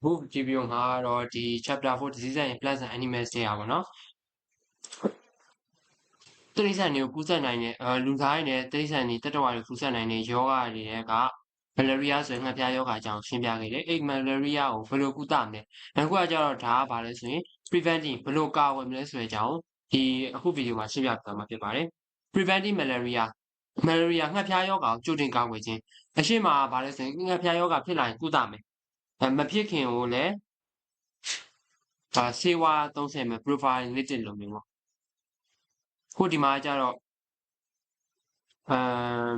အခု GPO မှာတော့ဒီ chapter 4 disease and plants and animals တွေอ่ะဗောနော်တိရစ္ဆာန်တွေကိုကူးစက်နိုင်တဲ့အဲလူသားတွေနဲ့တိရစ္ဆာန်တွေတတ္တဝါတွေကူးစက်နိုင်တဲ့ယောဂတွေကမလာရီးယားဆိုရင်ငှက်ဖျားယောဂအကြောင်းရှင်းပြခဲ့တယ်အဲ့မလာရီးယားကိုဘယ်လိုကုသမလဲနောက်ခုကကျတော့ဒါကဘာလဲဆိုရင် preventing ဘယ်လိုကာကွယ်မလဲဆိုတဲ့အကြောင်းဒီအခုဗီဒီယိုမှာရှင်းပြသွားမှာဖြစ်ပါတယ် preventing malaria malaria ငှက်ဖျားယောဂကိုကြိုတင်ကာကွယ်ခြင်းအရှိမဘာလဲဆိုရင်ငှက်ဖျားယောဂဖြစ်လာရင်ကုသမယ်အဲ မဖြစ်ခင်ကိုလည်းဒါဆေးဝါးသုံးဆယ်မယ် prophylactic လိုမျိုးပေါ့ခုဒီမှာကျတော့အမ်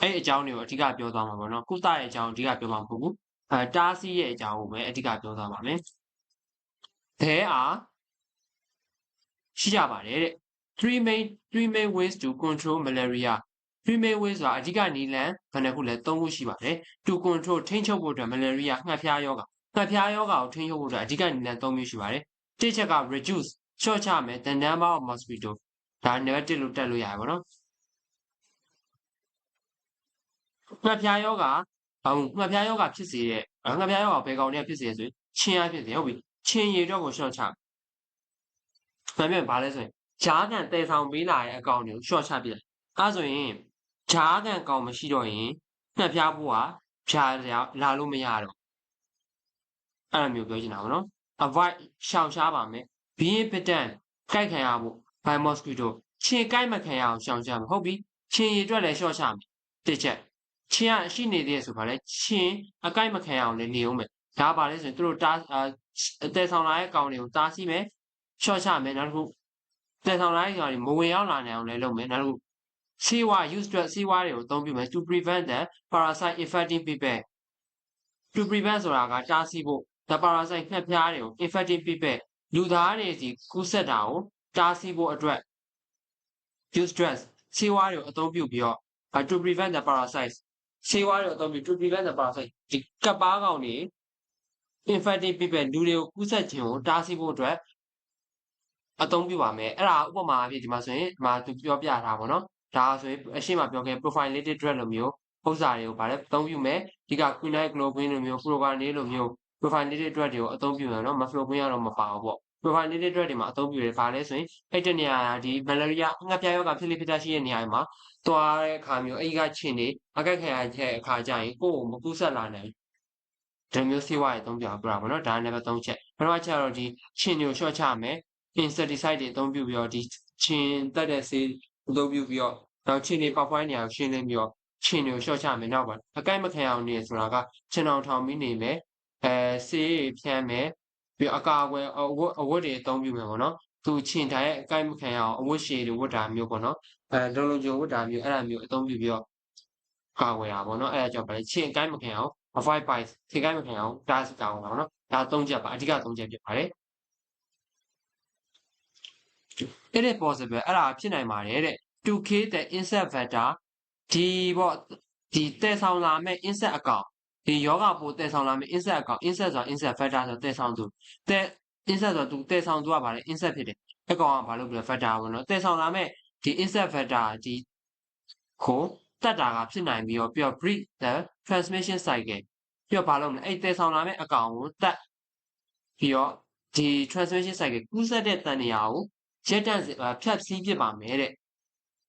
အဲ့အကြောင်းတွေကိုအဓိကပြောသွားမှာပေါ့နော်ကုသရဲ့အကြောင်းအဓိကပြောမှာမဟုတ်ဘူးအဲတားဆီးရဲ့အကြောင်းကိုပဲအဓိကပြောသွားပါမယ် there are ရှိကြပါတယ်တဲ့ three main three main ways to control malaria three main ways ဆိုတာအဓိကနည်းလမ်းဘယ်နှခုလဲ၃ခုရှိပါတယ် to control ထိန်းချုပ်ဖို့အတွက် malaria ငှက်ဖျားယောဂငှက်ဖျားယောဂကိုထိန်းချုပ်ဖို့အတွက်အဓိကနည်းလမ်း၃မျိုးရှိပါတယ်တစ်ချက်က reduce လျှော့ချမယ် the number of mosquito ဒါ negative လို့တက်လို့ရတယ်ပေါ့နော်ငှက်ဖျားယောဂဘာလို့ငှက်ဖျားယောဂဖြစ်စေတဲ့ငှက်ဖျားယောဂဘယ်ကောင်တွေကဖြစ်စေဆိုရင်ချင်းအားဖြစ်စေဟုတ်ပြီချင်းရည်တော့ကိုလျှော့ချမှန်ပြန်ဘာလဲဆိုရင်ဂျားကန်တည်ဆောင်ပေးလာတဲ့အကောင်တွေကိုရှော့ချပြလိုက်အဲဆိုရင် ဂျားကန်ကောင်မရှိတော့ရင်ငှက်ဖျားဖို့ကဖြာလာလို့မရတော့အဲ့လိုမျိုးပြောချင်တာပေါ့နော် avoid ရှောင်ရှားပါမယ် being bitten ကြိုက်ခံရဖို့ by mosquito ချင်းကြိုက်မခံရအောင်ရှောင်ရှားမှာဟုတ်ပြီချင်းရည်အတွက်လည်းရှော့ချမယ်တစ်ချက်ချင်းကရှိနေသေးတယ်ဆိုပါလေချင်းအကြိုက်မခံရအောင်လည်းနေအောင်မယ်ဒါပါလဲဆိုရင်သူတို့တားအတဲဆောင်လာတဲ့ကောင်တွေကိုတားဆီးမယ်ရှော့ချမယ်နောက်တစ်ခုတဲဆောင်လာတဲ့ကောင်တွေမဝင်ရောက်လာနိုင်အောင်လည်းလုပ်မယ်နောက်တစ်ခု ဆေးဝါး use drug ဆေးဝါးတွေကိုအသုံးပြုမယ် to prevent the parasite infecting people to prevent ဆိုတာကတားဆီးဖို့ the parasite ငှက်ဖျားတွေကို infecting people လူသားတွေစီကူးစက်တာကိုတားဆီးဖို့အတွက် use drugs ဆေးဝါးတွေကိုအသုံးပြုပြီးတော့ to prevent the parasites ဆေးဝါးတွေကိုအသုံးပြု to prevent the parasite ဒီကပ်ပါးကောင်တွေ infecting people လူတွေကိုကူးစက်ခြင်းကိုတားဆီးဖို့အတွက်အသုံးပြုပါမယ်အဲ့ဒါဥပမာအဖြစ်ဒီမှာဆိုရင်ဒီမှာသူပြောပြထားပါတော့ ဒါဆိုရင်အရှိမပြောခဲ့ prophylactic drug လိုမျိုးဥစ္စာတွေကိုဗါလဲအသုံးပြုမယ်ဒီက quinine chloroquine လိုမျိုး propanol လိုမျိုး prophylactic drug တွေကိုအသုံးပြုရတော့ mefloquine ကတော့မပါဘူးပေါ့ prophylactic drug တွေမှာအသုံးပြုတယ်ဗါလဲဆိုရင်အဲ့တနေရာဒီ malaria ငှက်ပြားယောဂဖြစ်လိဖြစ်တာရှိတဲ့နေရာမှာသွားတဲ့အခါမျိုးအဲ့ဒီကချင်းနေအကက်ခံရတဲ့အခါကျရင်ကိုယ့်ကိုမကူးဆက်လာနိုင်ဒီမျိုးဆေးဝါးတွေအသုံးပြပြတာပေါ့နော်ဒါနံပါတ်3ချက်ပထမချက်တော့ဒီချင်းတွေကို short ချမယ် insecticide တွေအသုံးပြုပြီးတော့ဒီချင်းတက်တဲ့ဆေး အသုံးပြုပြီးတော့နောက်ချင်းတွေပေါက်ဖွားနေအောင်ရှင်းလင်းပြီးတော့ချင်းတွေကို short ချမယ်နောက်ပါအကိုက်မခံအောင်နေဆိုတာကချင်းအောင်ထောင်ပြီးနေမယ်အဲဆေးတွေဖြန်းမယ်ပြီးအကာအကွယ်အဝတ်အဝတ်တွေအသုံးပြုမယ်ပေါ့နော်သူချင်းထားရဲ့အကိုက်မခံအောင်အဝတ်ရှည်တွေဝတ်တာမျိုးပေါ့နော်အဲလုံးလုံးကြုံဝတ်တာမျိုးအဲ့ဒါမျိုးအသုံးပြုပြီးတော့ကာကွယ်တာပေါ့နော်အဲ့ဒါကြောင့်ဗါလေချင်းအကိုက်မခံအောင် avoid bias ထိခိုက်မခံအောင်တားဆီးတာအောင်ပါနော်ဒါ၃ချက်ပါအဓိက၃ချက်ဖြစ်ပါတယ် it is possible အဲ့ဒါဖြစ်နိုင်ပါတယ်တဲ့ to kill the insect vector ဒီပေါ့ဒီတည်ဆောင်လာမဲ့ insect အကောင်ဒီယောဂပိုးတည်ဆောင်လာမဲ့ insect အကောင် insect ဆိုတာ insect vector ဆိုတည်ဆောင်သူတည် insect ဆိုသူတည်ဆောင်သူကဗါလေ insect ဖြစ်တယ်အကောင်ကဘာလို့ပြော vector ပေါ့နော်တည်ဆောင်လာမဲ့ဒီ insect vector ဒီကိုတက်တာကဖြစ်နိုင်ပြီးတော့ပြီးတော့ break the transmission cycle ပြီးတော့ဘာလုပ်မလဲအဲ့တည်ဆောင်လာမဲ့အကောင်ကိုတက်ပြီးတော့ဒီ transmission cycle ကူးစက်တဲ့တန်နေရာကို ရက်တန့်ဖြတ်စည်းဖြစ်ပါမယ်တဲ့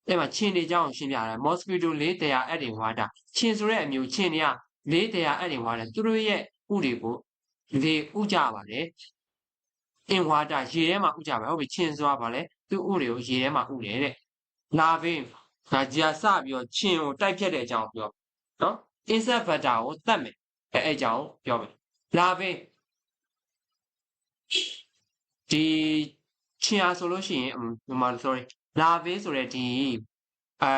အဲ့မှာချင်းတွေကြောင်းရှင်းပြတာ mosquito လေးတရားအဲ့ဒီဝါတာချင်းဆိုတဲ့အမျိုးချင်းတွေကလေးတရားအဲ့ဒီဝါတာသူတို့ရဲ့ဥတွေကိုလေဥကြပါတယ်အင်ဝါတာရေထဲမှာဥကြပါဟုတ်ပြီချင်းစွာပါလေသူ့ဥတွေကိုရေထဲမှာဥတယ်တဲ့လာပင်ဒါကြာစပြီးတော့ချင်းကိုတိုက်ဖြတ်တဲ့အကြောင်းပြောနော် insect vector ကိုတတ်မယ်အဲအဲ့အကြောင်းပြောမယ်လာပင်ဒီ ချင်အားဆိုလို့ရှိရင်မြန်မာ sorry လာဘေးဆိုတဲ့ဒီအဲ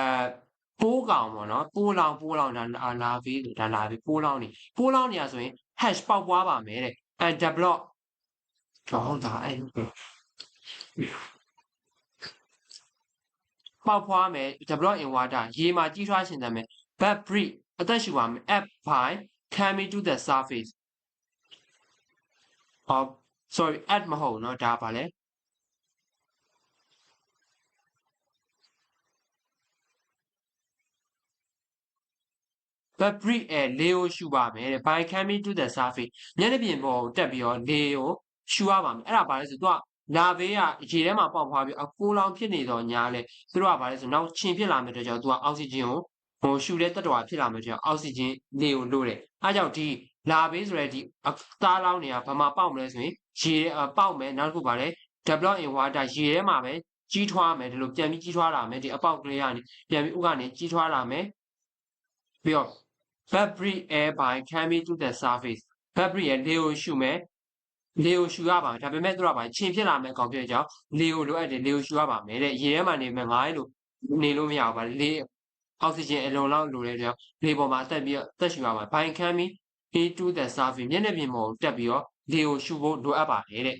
ပိုးကောင်ပေါ့နော်ပိုးလောင်ပိုးလောင်ဒါလာဘေးဒါလာဘေးပိုးလောင်နေပိုးလောင်နေရဆိုရင် hash ပေါက်ပွားပါမယ်တဲ့အဲ develop တော့ဒါအဲ့ပေါက်ဖွားမယ် develop in water ရေမှာကြီးထွားရှင်သန်မယ် but breed အသက်ရှူပါမယ် app by coming to the surface ဟော sorry add မဟုတ်เนาะဒါပါလဲ fabric အဲလေကိုရှူပါမယ်တဲ့ by coming to the surface မျက်နှာပြင်ပေါ်ကိုတက်ပြီးတော့လေကိုရှူရပါမယ်အဲ့ဒါဘာလဲဆိုတော့လာဘေးကရေထဲမှာပေါက်ဖွားပြီးအကိုလောင်ဖြစ်နေတော့ညာလဲသူတို့ကဘာလဲဆိုနောက်ချင်းဖြစ်လာမယ့်အတွက်ကြောင့်သူကအောက်ဆီဂျင်ကိုဟိုရှူတဲ့တတ္တဝါဖြစ်လာမယ့်အတွက်အောက်ဆီဂျင်လေကိုလိုတယ်အဲကြောင့်ဒီလာဘေးဆိုတဲ့ဒီအသားလောင်းတွေကဘာမှပေါက်မလဲဆိုရင်ရေပေါက်မယ်နောက်တစ်ခုဘာလဲ develop in water ရေထဲမှာပဲကြီးထွားမယ်ဒီလိုပြန်ပြီးကြီးထွားလာမယ်ဒီအပေါက်ကလေးကနေပြန်ပြီးဥကနေကြီးထွားလာမယ်ပြီးတော့ fabric air by coming to the surface fabric ရဲ့လေကိုရှူမယ်လေကိုရှူရပါမယ်ဒါပေမဲ့သူကပါချင်းဖြစ်လာမယ်အကောင်ဖြစ်ကြောင်းလေကိုလိုအပ်တယ်လေကိုရှူရပါမယ်တဲ့ရေထဲမှာနေမယ်ငါးလို့နေလို့မရဘူးပါလေအောက်ဆီဂျင်အလုံးလောက်လိုတဲ့ကြောင့်လေပေါ်မှာတက်ပြီးတော့တက်ရှူရပါ by coming into the surface မျက်နှာပြင်ပေါ်တက်ပြီးတော့လေကိုရှူဖို့လိုအပ်ပါတယ်တဲ့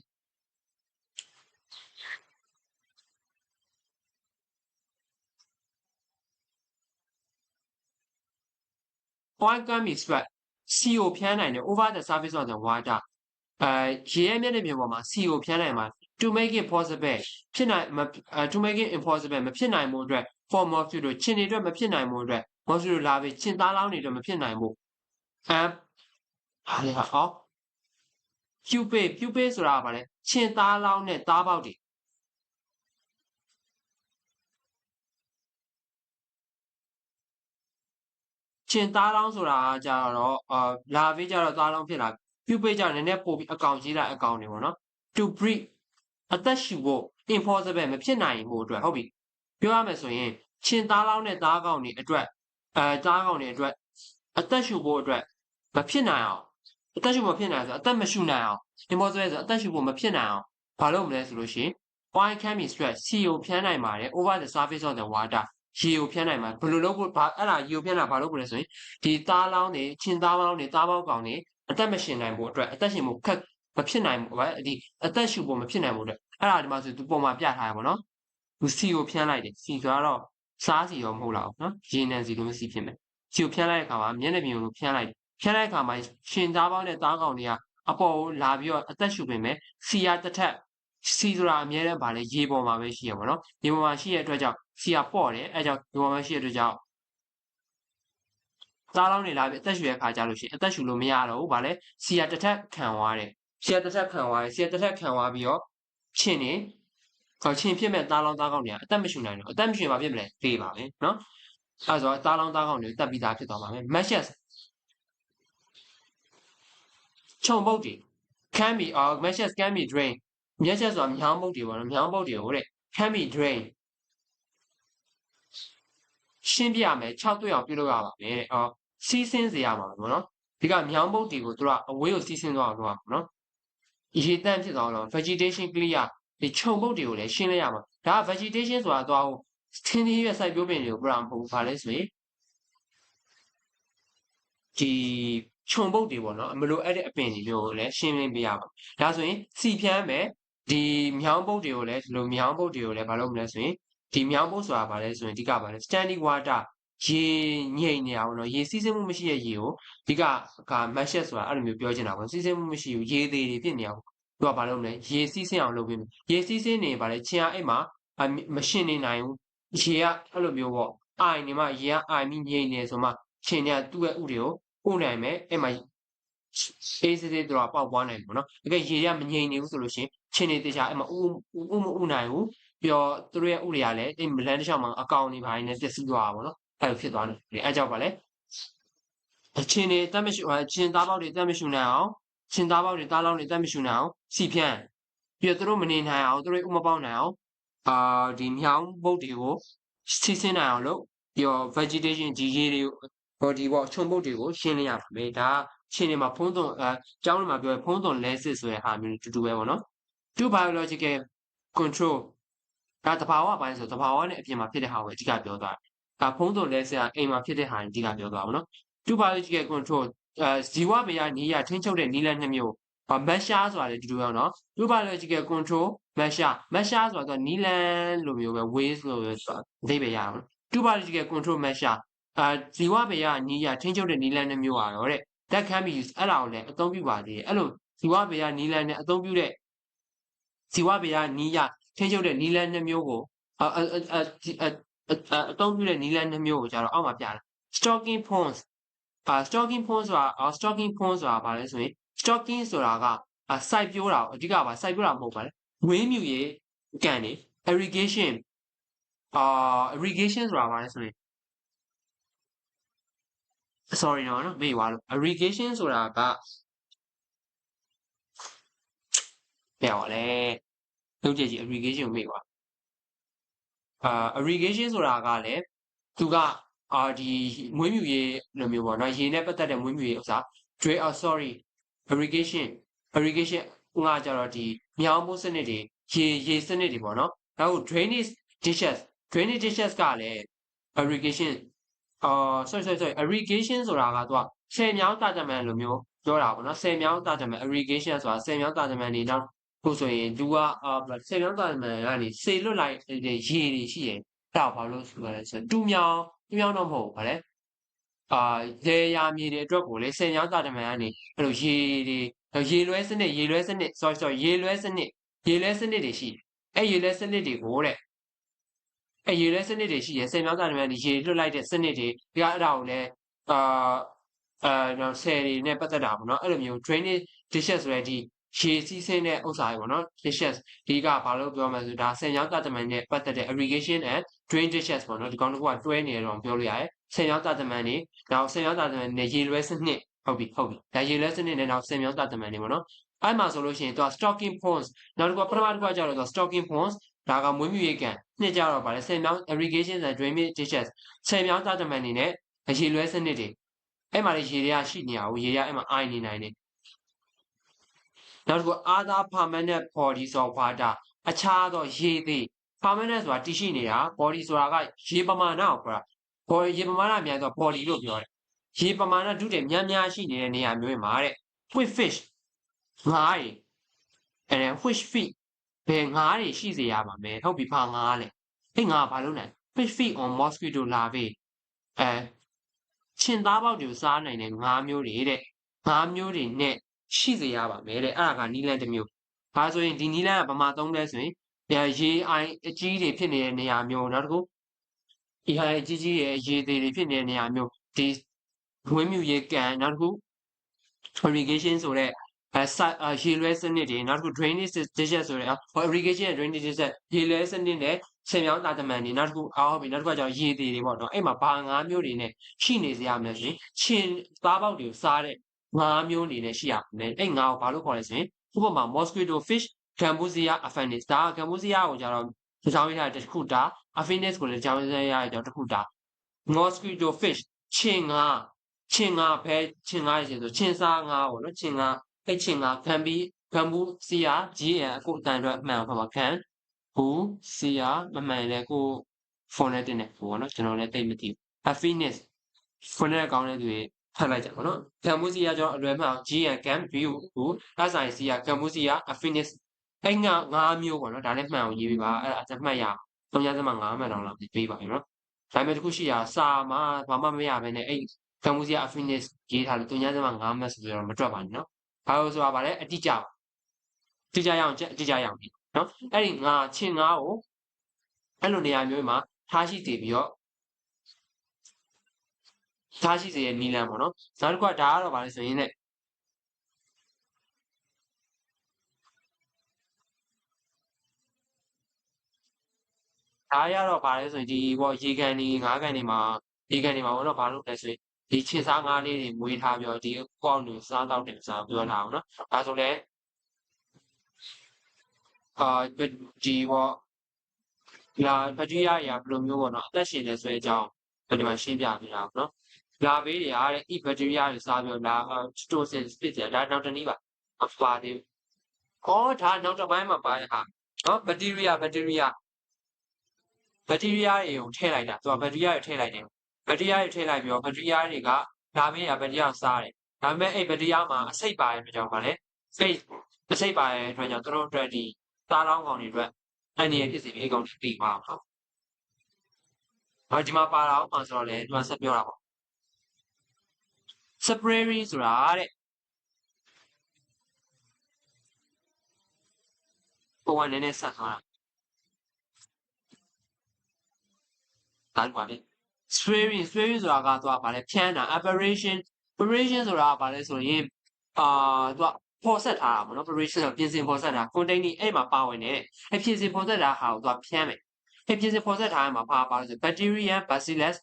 oil can be sweat CO ဖြန်းနိုင်တယ် over the surface of the water အဲရေရဲ့မျက်နှာပြင်ပေါ်မှာ CO ဖြန်းနိုင်မှာ to make it possible ဖြစ်နိုင် to make it impossible မဖြစ်နိုင်မှုအတွက် for mosquito ချင်းတွေအတွက်မဖြစ်နိုင်မှုအတွက် mosquito လာပြီးချင်းသားလောင်းတွေအတွက်မဖြစ်နိုင်ဘူးအဲဟာလေဟာအော် pupae pupae ဆိုတာကဘာလဲချင်းသားလောင်းနဲ့သားပေါက်တွေ ချင်းသားလောင်းဆိုတာကကြတော့အာလာဖေးကြတော့သားလောင်းဖြစ်လာပြုတ်ပိတ်ကြနည်းနည်းပို့ပြီးအကောင်ကြီးလိုက်အကောင်တွေပေါ့နော် to breed အသက်ရှူဖို့ impossible မဖြစ်နိုင်ဘူးအတွက်ဟုတ်ပြီပြောရမယ်ဆိုရင်ချင်းသားလောင်းနဲ့သားကောင်တွေအတွက်အဲသားကောင်တွေအတွက်အသက်ရှူဖို့အတွက်မဖြစ်နိုင်အောင်အသက်ရှူမဖြစ်နိုင်ဆိုအသက်မရှူနိုင်အောင် impossible ဆိုအသက်ရှူဖို့မဖြစ်နိုင်အောင်ဘာလုပ်မလဲဆိုလို့ရှိရင် oil can be stress CO ဖြန်းနိုင်ပါတယ် over the surface of the water ရေကိုဖြန်းနိုင်မှာဘယ်လိုလုပ်ဖို့ဘာအဲ့ဒါရေကိုဖြန်းတာဘာလုပ်ဖို့လဲဆိုရင်ဒီသားလောင်းတွေချင်းသားလောင်းတွေသားပေါက်ကောင်တွေအသက်မရှင်နိုင်ဖို့အတွက်အသက်ရှင်ဖို့ခက်မဖြစ်နိုင်ဘူးဗျာဒီအသက်ရှူဖို့မဖြစ်နိုင်ဖို့အတွက်အဲ့ဒါဒီမှာဆိုသူပုံမှာပြထားရပါတော့သူစီကိုဖြန်းလိုက်တယ်စီဆိုတော့စားစီရောမဟုတ်တော့နော်ရေနံစီလိုမျိုးစီဖြစ်မယ်စီကိုဖြန်းလိုက်တဲ့အခါမှာမျက်နှာပြင်ကိုဖြန်းလိုက်ဖြန်းလိုက်တဲ့အခါမှာရှင်သားပေါင်းနဲ့သားကောင်တွေကအပေါ်ကိုလာပြီးတော့အသက်ရှူပင်မဲ့စီယာတစ်ထက်စီဆိုတာအများနဲ့ဗာလေရေပေါ်မှာပဲရှိရပါတော့ရေပေါ်မှာရှိရတဲ့အတွက်ကြောင့် စီကပေါ့တယ်အဲကြောင့်ဒီမှာမရှိတဲ့အတွက်ကြောင့်သားလောင်းနေလာပြီအသက်ရှူရခါကြလို့ရှိရင်အသက်ရှူလို့မရတော့ဘူးဗာလဲစီကတစ်ထပ်ခံသွားတယ်စီကတစ်ထပ်ခံသွားတယ်စီကတစ်ထပ်ခံသွားပြီးတော့ချင်းနေခေါချင်းဖြစ်မဲ့သားလောင်းသားကောင်းတွေကအသက်မရှူနိုင်တော့အသက်မရှူရင်ဘာဖြစ်မလဲသေပါမယ်နော်အဲဆိုတော့သားလောင်းသားကောင်းတွေတက်ပြီးသားဖြစ်သွားပါမယ် matches ခြုံပုတ်တွေ can be or matches can be drained မျက်ချက်ဆိုတာမြောင်းပုတ်တွေပေါ့နော်မြောင်းပုတ်တွေကိုတဲ့ can be drained ရှင်းပြရမယ်6တွေ့အောင်ပြုလုပ်ရပါမယ်အော်စီးဆင်းစေရမှာပေါ့နော်ဒီကမြောင်းပုတ်တွေကိုသူကအဝေးကိုစီးဆင်းသွားအောင်လုပ်ရမှာနော်ရေတန့်ဖြစ်သွားတော့ vegetation clear ဒီခြုံပုတ်တွေကိုလည်းရှင်းလိုက်ရမှာဒါက vegetation ဆိုတာသွားဟိုသင်းသင်းရွက်စိုက်ပျိုးပင်တွေကိုပြအောင်မဟုတ်ဘူးဘာလဲဆိုရင်ဒီခြုံပုတ်တွေပေါ့နော်မလိုအပ်တဲ့အပင်တွေမျိုးကိုလည်းရှင်းလင်းပေးရပါဒါဆိုရင်စီဖြန်းမယ်ဒီမြောင်းပုတ်တွေကိုလည်းဒီလိုမြောင်းပုတ်တွေကိုလည်းမလုပ်မလဲဆိုရင် ဒီမြောင်းပုတ်ဆိုတာဘာလဲဆိုရင်အဓိကဘာလဲ standing water ရေငိမ့်နေအောင်နော်ရေစီးဆင်းမှုမရှိတဲ့ရေကိုအဓိကက mashet ဆိုတာအဲ့လိုမျိုးပြောချင်တာပေါ့စီးဆင်းမှုမရှိဘူးရေသေးတွေဖြစ်နေအောင်သူကဘာလုပ်မလဲရေစီးဆင်းအောင်လုပ်ပေးမယ်ရေစီးဆင်းနေဘာလဲချင်အားအဲ့မှာမရှင်းနေနိုင်ဘူးရေကအဲ့လိုမျိုးပေါ့အိုင်နေမှရေကအိုင်ပြီးငိမ့်နေဆိုမှချင်တဲ့သူ့ရဲ့ဥတွေကိုပို့နိုင်မယ်အဲ့မှာအေးစစ်စစ်တော့ပေါက်ပွားနိုင်ဘူးနော်တကယ်ရေကမငိမ့်နေဘူးဆိုလို့ရှိရင်ချင်းနေတေချာအဲ့မှာဥဥမဥနိုင်ဘူး ပြီးတော့သူတို့ရဲ့ဥတွေကလည်းအဲ့မလန်းတစ်ချောင်းမှာအကောင်နေပါနေပျက်စီးသွားတာပေါ့နော်အဲ့လိုဖြစ်သွားတယ်အဲကြောင့်ပါလေအချင်းတွေတက်မရှိအချင်းသားပေါက်တွေတက်မရှိနိုင်အောင်ချင်းသားပေါက်တွေသားလောင်းတွေတက်မရှိနိုင်အောင်စီဖြန့်ပြီးတော့သူတို့မနေနိုင်အောင်သူတို့ဥမပေါက်နိုင်အောင်အာဒီမြောင်းပုတ်တွေကိုစီးဆင်းနိုင်အောင်လို့ပြီးတော့ vegetation ဒီရေတွေဟောဒီပေါ့ခြုံပုတ်တွေကိုရှင်းလင်းရပါမယ်ဒါချင်းတွေမှာဖုံးသွန်အဲကျောင်းတွေမှာပြောဖုံးသွန်လဲစစ်ဆိုတဲ့ဟာမျိုးတူတူပဲပေါ့နော် to biological control ဒါတဘာဝပိုင်းဆိုတဘာဝနဲ့အပြင်မှာဖြစ်တဲ့ဟာကိုအဓိကပြောသွားတယ်။ဒါဖုံးသွန်လဲစစ်ကအိမ်မှာဖြစ်တဲ့ဟာအဓိကပြောသွားပါတော့။ to biological control အဲဇီဝဗေဒနီးရထိန်းချုပ်တဲ့နီးလန်းနှစ်မျိုးမက်ရှားဆိုတာလည်းတူတူပဲနော် to biological control မက်ရှားမက်ရှားဆိုတော့နီးလန်းလိုမျိုးပဲ ways လို့ပဲဆိုအဓိပ္ပာယ်ရအောင် to biological control မက်ရှားအဲဇီဝဗေဒနီးရထိန်းချုပ်တဲ့နီးလန်းနှစ်မျိုးပါတော့တဲ့ that can be used အဲ့ဒါကိုလည်းအသုံးပြုပါသေးတယ်အဲ့လိုဇီဝဗေဒနီးလန်းနဲ့အသုံးပြုတဲ့ ဇီဝဗေဒနီးရထိန်းချုပ်တဲ့နီးလန်းနှစ်မျိုးကိုအအအအသုံးပြုတဲ့နီးလန်းနှစ်မျိုးကိုကျတော့အောက်မှာပြတာ stocking ponds အာ stocking point ဆိုတာအာ stocking point ဆိုတာဘာလဲဆိုရင် stocking ဆိုတာကအာ site ပြိုးတာအဓိကပါ site ပြိုးတာမဟုတ်ပါနဲ့ဝင်းမြူရေကန်နေ irrigation အာ irrigation ဆိုတာဘာလဲဆိုရင် sorry နော်နော်မေ့သွားလို့ irrigation ဆိုတာက ပြောင်းပါလေလုံးကြည့်ကြည့် irrigation ကိုမေ့သွားအာ irrigation ဆိုတာကလည်းသူကအာဒီမွေးမြူရေးလိုမျိုးပေါ့နော်ရေနဲ့ပတ်သက်တဲ့မွေးမြူရေးဥစား drain oh sorry irrigation irrigation ငါကြတော့ဒီမြောင်းမှုစနစ်တွေရေရေစနစ်တွေပေါ့နော်နောက် drainage dishes drainage dishes ကလည်း irrigation အာ sorry sorry sorry irrigation ဆိုတာကသူကဆယ်မြောင်းတာတမန်လိုမျိုးပြောတာပေါ့နော်ဆယ်မြောင်းတာတမန် irrigation ဆိုတာဆယ်မြောင်းတာတမန်နေနောက် ခုဆိုရင်လူကအာဆယ်မြောင်းတာတမန်ကနေစေလွတ်လိုက်တဲ့ရေတွေရှိရင်အဲ့ဒါဘာလို့ဆိုလဲဆိုတူမြောင်းတူမြောင်းတော့မဟုတ်ဘူးဗါလဲအာရေယာမြေတွေအတွက်ကိုလေဆယ်မြောင်းတာတမန်ကနေအဲ့လိုရေတွေရေလွဲစနစ်ရေလွဲစနစ် sorry sorry ရေလွဲစနစ်ရေလွဲစနစ်တွေရှိတယ်အဲ့ရေလွဲစနစ်တွေကိုတဲ့အဲ့ရေလွဲစနစ်တွေရှိတယ်ဆယ်မြောင်းတာတမန်တွေရေလွတ်လိုက်တဲ့စနစ်တွေဒီကအဲ့ဒါကိုလည်းအာအဲဆယ်တွေနဲ့ပတ်သက်တာပေါ့နော်အဲ့လိုမျိုး drainage dishes ဆိုတဲ့ဒီ ရေစီးဆင်းတဲ့ဥစ္စာတွေပေါ့နော် dishes ဒီကဘာလို့ပြောမှလဲဆိုဒါဆယ်မြောင်းတာတမန်နဲ့ပတ်သက်တဲ့ irrigation and drain dishes ပေါ့နော်ဒီကောင်တစ်ခုကတွဲနေတော့ပြောလို့ရတယ်ဆယ်မြောင်းတာတမန်တွေနောက်ဆယ်မြောင်းတာတမန်နဲ့ရေလွဲစနစ်ဟုတ်ပြီဟုတ်ပြီဒါရေလွဲစနစ်နဲ့နောက်ဆယ်မြောင်းတာတမန်တွေပေါ့နော်အဲ့မှာဆိုလို့ရှိရင်သူက stocking ponds နောက်တစ်ခုကပထမတစ်ခုကကျတော့သူက stocking ponds ဒါကမွေးမြူရေးကန်နှစ်ကြတော့ဗါလဲဆယ်မြောင်း irrigation and drainage dishes ဆယ်မြောင်းတာတမန်တွေနဲ့ရေလွဲစနစ်တွေအဲ့မှာလေရေတွေကရှိနေအောင်ရေရအဲ့မှာအိုင်နေနိုင်တယ် နောက်တစ်ခု other permanent bodies of water အခြားသောရေသည် permanent ဆိုတာတည်ရှိနေတာ body ဆိုတာကရေပမာဏကိုပြောတာ body ရေပမာဏအများဆို body လို့ပြောတယ်ရေပမာဏဒုတိယများများရှိနေတဲ့နေရာမျိုးမှာတဲ့ with fish ငါးတွေအဲ fish feed ဘယ်ငါးတွေရှိစေရပါမယ်ဟုတ်ပြီဘာငါးလဲအဲ့ငါးဘာလို့လဲ fish feed on mosquito larvae အဲချင်းသားပေါက်တွေကိုစားနိုင်တဲ့ငါးမျိုးတွေတဲ့ငါးမျိုးတွေနဲ့ ရှိစေရပါမယ်တဲ့အဲ့ဒါကနီလန်တစ်မျိုးဒါဆိုရင်ဒီနီလန်ကဗမာသုံးလဲဆိုရင်ရေအိုင်အကြီးတွေဖြစ်နေတဲ့နေရာမျိုးနောက်တစ်ခုဒီဟာအကြီးကြီးရဲ့ရေသေးတွေဖြစ်နေတဲ့နေရာမျိုးဒီဝင်းမြူရေကန်နောက်တစ်ခု irrigation ဆိုတဲ့အဲရေလွဲစနစ်တွေနောက်တစ်ခု drainage dishes ဆိုတဲ့ irrigation နဲ့ drainage dishes ရေလွဲစနစ်နဲ့ဆင်မြောင်းတာတမန်တွေနောက်တစ်ခုအော်ဟုတ်ပြီနောက်တစ်ခုကကျတော့ရေသေးတွေပေါ့နော်အဲ့မှာဘာငါးမျိုးတွေနဲ့ရှိနေစရာမလဲဆိုရင်ချင်းသားပေါက်တွေကိုစားတဲ့ ငါးမျိုးအနေနဲ့ရှိရမယ်အဲ့ငါးကိုဘာလို့ခေါ်လဲဆိုရင်ဥပမာ mosquito fish Gambusia affinis ဒါ Gambusia ကိုကျတော့ကြောင်းရတဲ့တစ်ခုတာ affinis ကိုလည်းကြောင်းရရတဲ့တစ်ခုတာ mosquito fish ချင်းငါချင်းငါဘဲချင်းငါရည်ဆိုချင်းစားငါပေါ့နော်ချင်းငါအဲ့ချင်းငါခံပြီးခံဘူးစီယာ GN အခုအတန်အတွက်အမှန်ပါပါခံဘူးစီယာမမှန်လဲကိုဖုန်းနဲ့တင်နေပေါ့နော်ကျွန်တော်လည်းတိတ်မသိဘူး affinis ဖုန်းနဲ့ကောင်းတဲ့သူတွေ ဖတ်လိုက်ကြပါတော့။ကမ်ဘူစီယာကျွန်တော်အလွယ်မှအောင် G and Gam view ကိုအဆိုင်စီယာကမ်ဘူစီယာ affinis အဲ့ငါ၅မျိုးပေါ့နော်ဒါလည်းမှန်အောင်ရေးပေးပါအဲ့ဒါအမှတ်ရသုံးရစမှ၅မှတ်တော့လောက်ပေးပါပြီနော်။ဒါပေမဲ့တခုရှိတာစာမှာဘာမှမရဘဲနဲ့အဲ့ကမ်ဘူစီယာ affinis ရေးထားလို့သုံးရစမှ၅မှတ်ဆိုပြီးတော့မတွက်ပါနဲ့နော်။ဘာလို့ဆိုတာဗာလဲအတိအကျပါ။အတိအကျရအောင်အတိအကျရအောင်နော်။အဲ့ဒီငါချင်းငါကိုအဲ့လိုနေရာမျိုးမှာထားရှိတည်ပြီးတော့ ထားရှိစေရဲ့နီလန်ပေါ့နော်နောက်တစ်ခုကဒါကတော့ဗာလဲဆိုရင်ねဒါရတော့ဗာလဲဆိုရင်ဒီပေါ့ရေကန်တွေငါးကန်တွေမှာရေကန်တွေမှာတော့ဗာလို့လဲဆိုရင်ဒီခြေစားငါးလေးတွေမွေးထားပြီးတော့ဒီကောက်နေစားတော့တယ်စားပြောထားအောင်နော်ဒါဆိုလဲအာဒီပေါ့လာပတိယရာဘယ်လိုမျိုးပေါ့နော်အသက်ရှင်နေဆွဲကြောင်းဒီမှာရှင်းပြပြတာပေါ့နော် လာဘေးတွေအားတဲ့ e bacteria တွေစားပြီးလာ stosis ဖြစ်တယ်ဒါနောက်တနည်းပါအပါသေးခေါ်ဒါနောက်တစ်ပိုင်းမှာပါတဲ့ဟာနော် bacteria bacteria bacteria တွေကိုထည့်လိုက်တာသူက bacteria တွေထည့်လိုက်တယ် bacteria တွေထည့်လိုက်ပြီးတော့ bacteria တွေကလာဘေးက bacteria စားတယ်ဒါပေမဲ့အဲ့ bacteria မှာအဆိပ်ပါတဲ့အတွက်ကြောင့်ပါလေစိတ်အဆိပ်ပါတဲ့အတွက်ကြောင့်သူတို့အတွက်ဒီသားလောင်းကောင်တွေအတွက်အနေနဲ့ဖြစ်စီပြီးအကောင်တွေပြီးပါအောင်။ဟောဒီမှာပါတာအောင်ဆိုတော့လေဒီမှာဆက်ပြောတာပေါ့ Spraying ဆိုတာတဲ့ဟိုကနည်းနည်းဆက်သွားတာဒါပါလေ spraying spraying ဆိုတာကသွားပါလေဖြန်းတာ operation preparation ဆိုတာကဘာလဲဆိုရင်အာသူကပေါ်ဆက်ထားတာပေါ့နော် preparation ဆိုပြင်ဆင်ပေါ်ဆက်တာ containing အဲ့မှာပါဝင်နေတဲ့အဲ့ပြင်ဆင်ပေါ်ဆက်တာဟာကိုသူကဖြန်းမယ်အဲ့ပြင်ဆင်ပေါ်ဆက်ထားရမှာပါပါလို့ဆို bacteria bacillus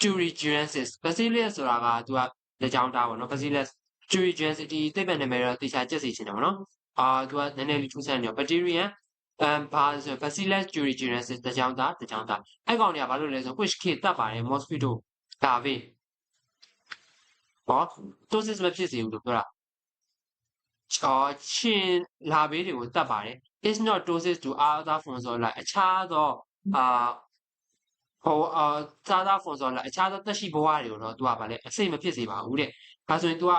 thuringiensis bacillus ဆိုတာကသူကလက်ကြောင်းတာပေါ့နော် bacillus thuringiensis ဒီသိပ္ပံနာမည်တော့တေချာကျက်စီချင်တယ်ပေါ့နော်အာသူကနည်းနည်းလေးထူးဆန်းနေရော bacteria အမ်ဘာဆို bacillus thuringiensis တကြောင်သားတကြောင်သားအဲ့ကောင်တွေကဘာလို့လဲဆို which ခေတတ်ပါတယ် mosquito ဒါပဲဟော tosis မဖြစ်စေဘူးလို့ပြောတာအော်ချင်းလာဘေးတွေကိုတတ်ပါတယ် is not tosis to other forms of life အခြားသောအာ ဟိုအာသာသာဖွန်ဆိုလာအခြားသောတက်ရှိဘဝတွေကိုတော့ तू ကဗာလဲအစိတ်မဖြစ်စေပါဘူးတဲ့ဒါဆိုရင် तू က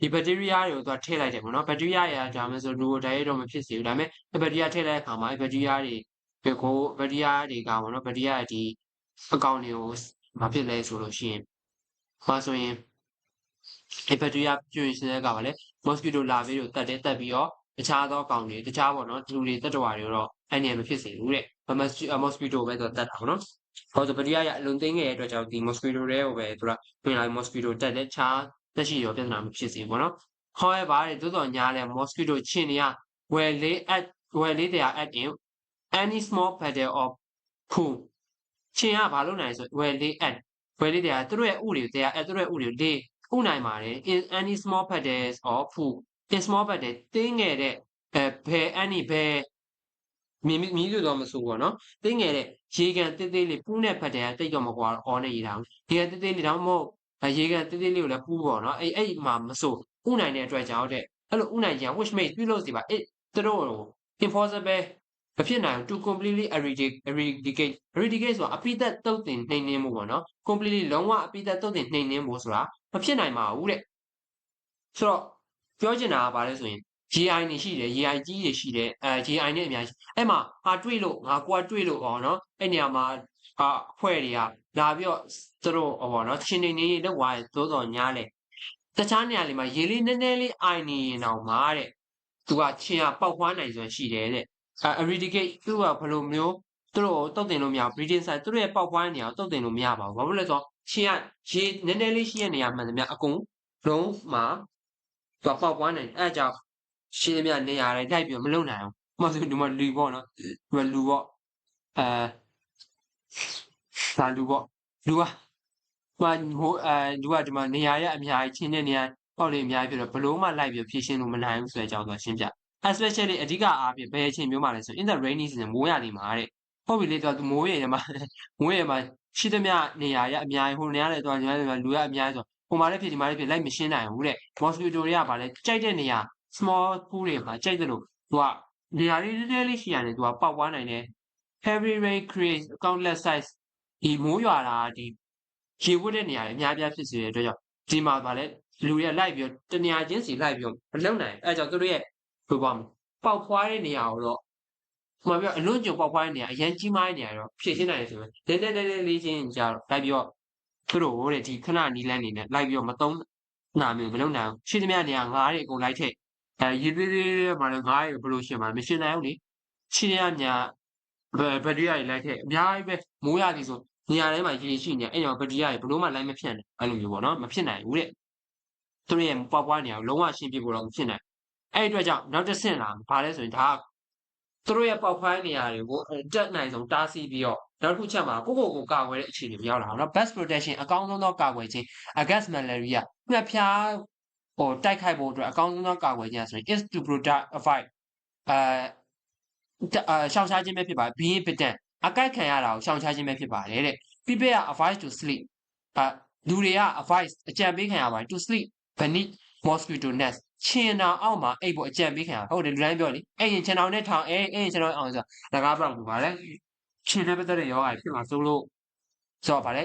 ဒီဘက်တီးရီးယားတွေကိုသူကထည့်လိုက်တယ်ပေါ့နော်ဘက်တီးရီးယားတွေကဒါမှမဆိုလူကိုဓာတ်ရိုက်တော့မဖြစ်စေဘူးဒါပေမဲ့ဘက်တီးရီးယားထည့်လိုက်တဲ့အခါမှာဘက်တီးရီးယားတွေကိုဘက်တီးရီးယားတွေကပေါ့နော်ဘက်တီးရီးယားဒီအကောင့်တွေကိုမဖြစ်လဲဆိုလို့ရှိရင်ဟောဆိုရင်ဒီဘက်တီးရီးယားကျွေးစတဲ့ကပါလေ mosquito larvae တွေကိုတတ်တယ်တက်ပြီးတော့တခြားသောအကောင်တွေတခြားပေါ့နော်လူတွေတက်တော်တွေတော့အဲ့နေမဖြစ်စေဘူးတဲ့ mosquito ပဲသူတတ်တာပေါ့နော်ဟောဆိုဘက်တီးရီးယားရအလုံးသိမ်းခဲ့တဲ့အတွက်ကြောင့်ဒီ mosquito တွေကိုပဲသူကတွင်လာ mosquito တက်တဲ့ခြား တက်ရှိရောပြဿနာမဖြစ်စေဘူးပေါ့နော်ခေါ်ရပါတယ်သို့တော်ညာလဲ mosquito ချင်နေရ well lay at well lay there at in any small petal of pool ချင်ရဘာလို့နိုင်ဆို well lay at well lay there သူတို့ရဲ့ဥတွေကိုတရားအဲသူတို့ရဲ့ဥတွေကို lay ဥနိုင်ပါတယ် in any small petals of pool in small petal တင်းငယ်တဲ့အဲဘယ် any ဘယ်မြင်မြည်လို့တော့မဆိုဘောနော်တင်းငယ်တဲ့ရေကန်သေးသေးလေးပူးနဲ့ဖတ်တယ်တိတ်တော့မကွာအော်နဲ့ရေးထားရေသေးသေးလေးတော့မဟုတ် ရေကန်တေးသေးလေးကိုလည်းပူးပေါ့နော်အဲ့အဲ့မှာမဆိုဥနိုင်တဲ့အတွက်ကြောင့်တဲ့အဲ့လိုဥနိုင်ကြ which makes ပြုလို့စီပါအဲ့သူတို့ impossible မဖြစ်နိုင်ဘူး to completely eradicate eradicate eradicate ဆိုတာအပိသက်တုတ်တင်နှိမ်နင်းမှုပေါ့နော် completely လုံးဝအပိသက်တုတ်တင်နှိမ်နင်းမှုဆိုတာမဖြစ်နိုင်ပါဘူးတဲ့ဆိုတော့ပြောချင်တာကဘာလဲဆိုရင် GI နေရှိတယ် GI ကြီးတွေရှိတယ်အဲ GI နဲ့အများကြီးအဲ့မှာဟာတွေ့လို့ငါကွာတွေ့လို့ဟောနော်အဲ့နေရာမှာအာအဖွဲ့တွေကလာပြီးတော့သူတို့ဟောနော်ချင်းနေနေလောက်သွားတယ်သို့တော်ညားလေတခြားနေရာလေးမှာရေလေးနည်းနည်းလေးအိုင်နေရင်တော့မှာတဲ့သူကချင်းကပေါက်ခွားနိုင်စွမ်းရှိတယ်တဲ့အဲ eradicate သူကဘယ်လိုမျိုးသူတို့တုတ်တင်လို့မရဘူး breeding site သူတို့ရဲ့ပေါက်ခွားနေရာကိုတုတ်တင်လို့မရပါဘူးဘာဖြစ်လဲဆိုတော့ချင်းကရေနည်းနည်းလေးရှိတဲ့နေရာမှန်သမျှအကုန်လုံးမှာသူကပေါက်ခွားနိုင်အဲအကြောင်း ရှင်းသမျှနေရာတွေတိုက်ပြီးမလုံနိုင်အောင်မဟုတ်ဒီမှာလူပေါ့နော်ဒီမှာလူပေါ့အဲဒါလူပေါ့လူကဟိုဟိုအဲလူကဒီမှာနေရာရအများကြီးချင်းတဲ့နေရာပေါ့လေအများကြီးဖြစ်တော့ဘလို့မှလိုက်ပြီးဖြည့်ရှင်းလို့မနိုင်ဘူးဆိုတဲ့အကြောင်းဆိုရှင်းပြ especially အဓိကအားဖြင့်ဘယ်အချိန်မျိုးမှာလဲဆို in the rainy season မိုးရသည်မှာတဲ့ဟုတ်ပြီလေသူကမိုးရေမှာမိုးရေမှာရှိသမျှနေရာရအများကြီးဟိုနေရာလေသူကညီမလူရအများကြီးဆိုဟိုမှာလည်းဖြစ်ဒီမှာလည်းဖြစ်လိုက်မရှင်းနိုင်ဘူးတဲ့ mosquito တွေကဗာလဲကြိုက်တဲ့နေရာ small pool တွေမှာကြိုက်တယ်လို့သူကနေရာလေးနည်းနည်းလေးရှိရတယ်သူကပေါက်သွားနိုင်တယ် heavy rain creates countless size ဒီမိုးရွာတာဒီရေဝတ်တဲ့နေရာတွေအများပြားဖြစ်စေတဲ့အတွက်ကြောင့်ဒီမှာဗာလဲလူတွေကလိုက်ပြီးတနေရာချင်းစီလိုက်ပြီးမလုံနိုင်အဲကြောင့်သူတို့ရဲ့ဘယ်ပေါ့ပေါက်ဖွားတဲ့နေရာကိုတော့ဟိုမှာပြောအလွန်ကြုံပေါက်ဖွားတဲ့နေရာအရန်ကြီးမားတဲ့နေရာတော့ဖြည့်ရှင်းနိုင်တယ်ဆိုရင်တဲတဲတဲလေးချင်းကြတော့လိုက်ပြီးတော့သူတို့ဟိုတဲ့ဒီခဏနီးလန်းနေနဲ့လိုက်ပြီးတော့မသုံးနာမျိုးမလုံနိုင်ဘူးရှိသမျှနေရာငါးတွေအကုန်လိုက်ထည့် အဲရေသေးသေးမှာလည်းငါးတွေဘယ်လိုရှင်းမှာမရှင်းနိုင်ဘူးလေရှိရမြဘက်တရီယာတွေလိုက်ထည့်အများကြီးပဲမိုးရသည်ဆိုနေရာထဲမှာရေရှိနေအဲ့ကြောင့်ဘက်တရီယာတွေဘလို့မှလိုက်မဖြန့်တယ်အဲ့လိုမျိုးပေါ့နော်မဖြစ်နိုင်ဘူးတဲ့သူတို့ရဲ့ပေါက်ပွားနေရာကိုလုံးဝရှင်းပြဖို့တော့မဖြစ်နိုင်အဲ့အတွက်ကြောင့်နောက်တစ်ဆင့်လာဘာလဲဆိုရင်ဒါသူတို့ရဲ့ပေါက်ဖွားနေရာတွေကိုတက်နိုင်ဆုံးတားဆီးပြီးတော့နောက်တစ်ခုချက်မှာကိုကိုကိုကာကွယ်တဲ့အခြေအနေကိုရောက်လာအောင်နော် best protection အကောင်းဆုံးသောကာကွယ်ခြင်း against malaria ငှက်ဖျား ဟိုတိုက်ခိုက်ဖို့အတွက်အကောင်းဆုံးသောကာကွယ်ခြင်းဆိုရင် is to protect avoid အဲရှောင်ရှားခြင်းပဲဖြစ်ပါတယ် being bitten အကိုက်ခံရတာကိုရှောင်ရှားခြင်းပဲဖြစ်ပါတယ်တဲ့ people are advised to sleep အဲလူတွေက advice အကြံပေးခံရပါတယ် to sleep beneath mosquito nest ခြင်တောင်အောက်မှာအိပ်ဖို့အကြံပေးခံရဟုတ်တယ်လူတိုင်းပြောလေအဲ့ရင်ခြင်တောင်နဲ့ထောင်အဲ့အဲ့ရင်ခြင်တောင်အောင်ဆိုလကားပေါက်ဘူးဗါလဲခြင်နဲ့ပတ်သက်တဲ့ယောဂဖြစ်မှာစိုးလို့ဆိုတော့ဗါလဲ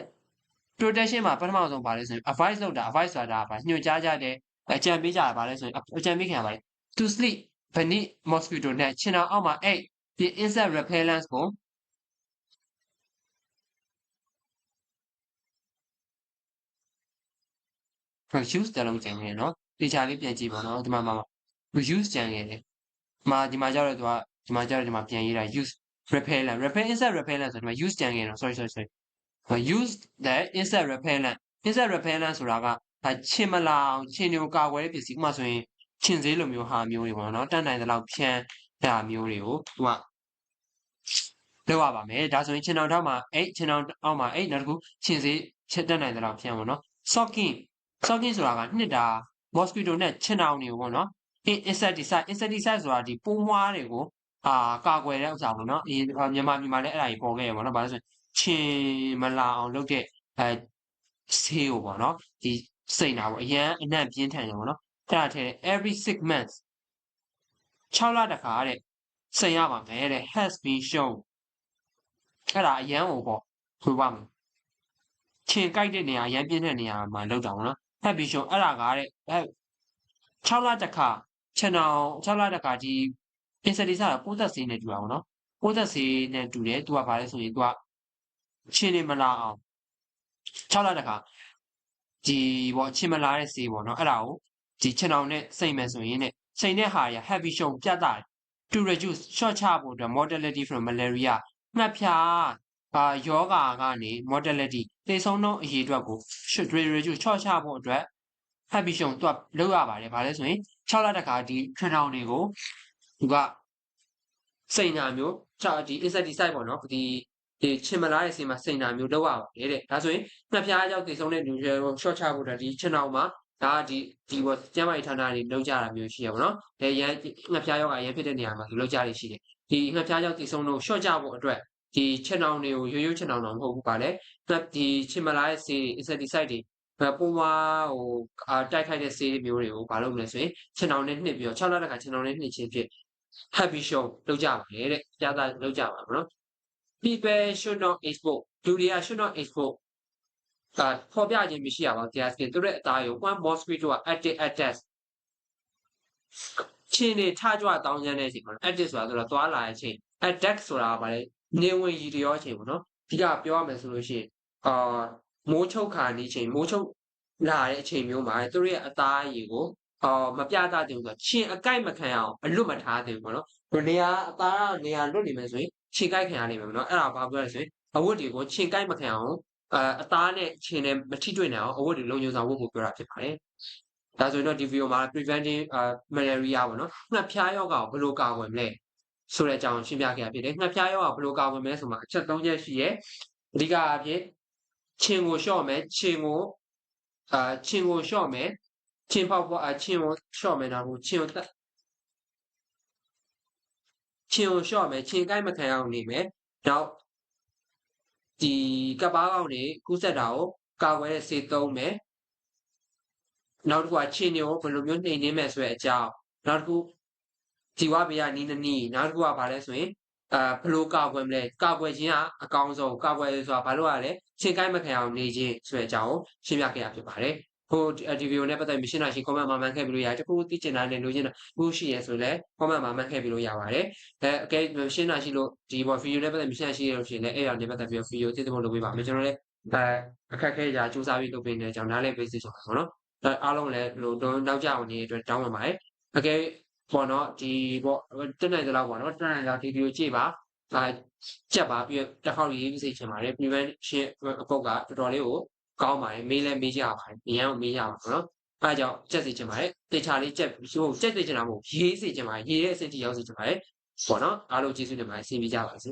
protection မှာပထမဆုံးဗါလဲဆိုရင် advice လုပ်တာ advice ဆိုတာဗါညွှန်ကြားကြတဲ့ အကြံပေးကြတာပါလဲဆိုရင်အကြံပေးခံရပါတယ် to sleep beneath mosquito net ခြင်တော်အောက်မှာအိတ်ပြီး insect repellents ကို reduce တလုံးကျန်နေတယ်နော်တေချာလေးပြန်ကြည့်ပါနော်ဒီမှာမှာ reduce ကျန်နေတယ်ဒီမှာဒီမှာကြောက်ရတော့ဒီမှာကြောက်ရဒီမှာပြန်ရေးတာ use repellent repellent insect repellent ဆိုတော့ဒီမှာ use ကျန်နေတယ်နော် sorry sorry sorry use that insect repellent insect repellent ဆိုတာက ဒါချင်မလာအောင်ချင်တွေကိုကာကွယ်တဲ့ပစ္စည်းဥပမာဆိုရင်ချင်သေးလိုမျိုးဟာမျိုးတွေပေါ့နော်တတ်နိုင်တဲ့လောက်ဖြန်းတာမျိုးတွေကိုသူကလောက်ရပါမယ်ဒါဆိုရင်ချင်တောင်ထောက်မှာအဲ့ချင်တောင်အောက်မှာအဲ့နောက်တစ်ခုချင်စေးချက်တက်နိုင်တဲ့လောက်ဖြန်းပေါ့နော် socking socking ဆိုတာကနှစ်တာ mosquito နဲ့ချင်တောင်တွေကိုပေါ့နော် insecticide insecticide ဆိုတာဒီပိုးမွားတွေကိုအာကာကွယ်တဲ့ဥစ္စာပေါ့နော်အရင်မြန်မာပြည်မှာလည်းအဲ့ဒါကြီးပေါ်ခဲ့ရပေါ့နော်ဘာလို့ဆိုရင်ချင်မလာအောင်လုပ်တဲ့အဲဆေးကိုပေါ့နော်ဒီ စိတ်နာပေါ့အရန်အနံ့ပြင်းထန်တယ်ပေါ့နော်အဲ့ဒါထဲ every six months 6လတခါတဲ့စိန်ရပါမယ်တဲ့ has been shown အဲ့ဒါအရန်ကိုပေါ့ဆိုပါမယ်ချင်ကြိုက်တဲ့နေရာအရန်ပြင်းတဲ့နေရာမှာလောက်တာပေါ့နော် has been shown အဲ့ဒါကတဲ့အဲ6လတခါခြံအောင်6လတခါဒီ insecticide ကပိုးသက်ဆေးနဲ့တူတာပေါ့နော်ပိုးသက်ဆေးနဲ့တူတယ်သူကဘာလဲဆိုရင်သူကချင်းနေမလာအောင်6လတခါ ဒီပေါ့ချင်းမလာတဲ့ဆေးပေါ့နော်အဲ့ဒါကိုဒီခြံအောင်နဲ့စိတ်မယ်ဆိုရင်နဲ့စိတ်နဲ့ဟာရ happy show ပြတ်တာ to reduce short ချဖို့အတွက် mortality from malaria ငှက်ဖျားအာယောဂါကနေ mortality သေဆုံးနှုန်းအရေးအတွက်ကို reduce short ချဖို့အတွက် happy show သူကလောက်ရပါတယ်ဗာလဲဆိုရင်6လတခါဒီခြံအောင်တွေကိုသူကစိန်နာမျိုးချဒီ insecticide ပေါ့နော်ဒီ ဒီချင်မလားရဲ့စီမှာစိန်နာမျိုးလောက်ရပါတယ်တဲ့ဒါဆိုရင်ငှက်ဖျားကြောင့်သေဆုံးတဲ့လူတွေကို short ချဖို့အတွက်ဒီခြံအောင်မှာဒါဒီဒီဘောကျမ်းမာရေးဌာနတွေလောက်ကြတာမျိုးရှိရပါတော့။ဒါရန်ငှက်ဖျားယောဂရန်ဖြစ်တဲ့နေရာမှာသူလောက်ကြရရှိတယ်။ဒီငှက်ဖျားယောဂတည်ဆုံးလို့ short ကြဖို့အတွက်ဒီချက်နောင်တွေကိုရိုးရိုးချက်နောင်တော့မဟုတ်ဘူးပါလေ။ဒီချင်မလာရဲ့ဆေးတွေ insecticide တွေပုံမဟိုအာတိုက်ခိုက်တဲ့ဆေးမျိုးတွေကိုဘာလုပ်မလဲဆိုရင်ချက်နောင်နဲ့နှစ်ပြီးတော့6လတခါချက်နောင်နဲ့နှစ်ချင်းဖြစ် happy show လုပ်ကြပါလေတဲ့။ကြားသားလုပ်ကြပါမနော်။ people should not export လူတွေက should not export ဒါဖော်ပြခြင်းမရှိရပါဘူးတရားစခင်သူတို့အသားရော one mosquito က active attacks ချင်းနေထကြွတောင်းကျမ်းတဲ့အချိန်မှာ active ဆိုတာဆိုတော့သွားလာတဲ့အချိန် attack ဆိုတာကဗါလေနေဝင်ရည်ရောအချိန်ပေါ့နော်ဒီကပြောရမယ်ဆိုလို့ရှိရင်အာမိုးချုပ်ခါနေချိန်မိုးချုပ်လာတဲ့အချိန်မျိုးမှာသူတို့ရဲ့အသားအရည်ကိုအော်မပြတတ်တယ်ဆိုတော့ချင်းအကိုက်မခံရအောင်အလွတ်မထားတယ်ပေါ့နော်နေရာအသားနေရာလွတ်နေမယ်ဆိုရင် ချင်းကိုက်ခံရနိုင်မယ်ပေါ့နော်အဲ့ဒါဘာပြောလဲဆိုရင်အဝတ်တွေကိုချင်းကိုက်မခံအောင်အာအသားနဲ့ခြေနဲ့မထိတွေ့နိုင်အောင်အဝတ်တွေလုံခြုံစွာဝတ်ဖို့ပြောတာဖြစ်ပါတယ်။ဒါဆိုရင်တော့ဒီ video မှာ preventing malaria ပေါ့နော်။ငှက်ဖျားရောဂါကိုဘယ်လိုကာကွယ်မလဲဆိုတဲ့အကြောင်းရှင်းပြခဲ့တာဖြစ်တယ်။ငှက်ဖျားရောဂါဘယ်လိုကာကွယ်မလဲဆိုမှာအချက်၃ချက်ရှိရဲ့။အဓိကအဖြစ်ခြင်ကိုလျှော့မယ်ခြင်ကိုအာခြင်ကိုလျှော့မယ်ခြင်ပေါက်ပေါ်အခြင်ကိုလျှော့မယ်တော့ခြင်ကိုတက် ခြင်ကိုလျှော့မယ်ခြင်ကိုက်မခံအောင်နေမယ်။နောက်ဒီကပ်ပါးကောင်းတွေကူးဆက်တာကိုကာကွယ်တဲ့ဆေးသုံးမယ်နောက်တစ်ခုကချင်းတွေကိုဘယ်လိုမျိုးနှိမ်နှင်းမယ်ဆိုတဲ့အကြောင်းနောက်တစ်ခုဒီဝဘေးကနီးနီးနောက်တစ်ခုကဘာလဲဆိုရင်အာဘလို့ကာကွယ်မလဲကာကွယ်ခြင်းကအကောင်းဆုံးကာကွယ်ဆိုတာဘာလို့ရလဲချင်းကိုင်းမခံအောင်နေခြင်းဆိုတဲ့အကြောင်းကိုရှင်းပြခဲ့ရဖြစ်ပါတယ် ဟိုဒီဗီဒီယိုနဲ့ပတ်သက်ပြီးရှင်းတာရှိ comment မှာမှန်ခဲ့ပြီးလို့ရတယ်တခုသိချင်တာနဲ့လိုချင်တာခုရှိရဆိုလဲ comment မှာမှန်ခဲ့ပြီးလို့ရပါတယ်အဲအကဲရှင်းတာရှိလို့ဒီဘောဗီဒီယိုနဲ့ပတ်သက်ပြီးရှင်းတာရှိရလို့ရှိရင်လည်းအဲ့ဒါနဲ့ပတ်သက်ပြီးဗီဒီယိုသိတဲ့ဘုံလုပ်ပေးပါမယ်ကျွန်တော်လည်းအဲအခက်ခဲကြစူးစမ်းပြီးလုပ်ပေးနေတဲ့အကြောင်းနားလည်ပေးစီချင်ပါတော့နော်အားလုံးလည်းလို့တော့နောက်ကြအောင်နေအတွက်တောင်းပန်ပါတယ်အကဲပေါ့နော်ဒီပေါ့တက်နိုင်သလောက်ပေါ့နော်တက်နိုင်လောက်ဒီဗီဒီယိုကြည့်ပါအဲကြက်ပါပြီးတစ်ခေါက်ရေးပြီးစိတ်ချင်ပါတယ် prevention အပုတ်ကတော်တော်လေးကို ကောင်းပါတယ်မေးလဲမေးကြပါတယ်နေရာကိုမေးရပါတော့နော်အဲကြောင့်ကြက်စီချင်ပါတယ်တေချာလေးကြက်ဟိုကြက်စီချင်တာမဟုတ်ရေးစီချင်ပါတယ်ရေးရဲ့အဆင့်ထိရောက်စီချင်ပါတယ်ပေါ့နော်အားလုံးကျေးဇူးတင်ပါတယ်ဆင်ပြကြပါစေ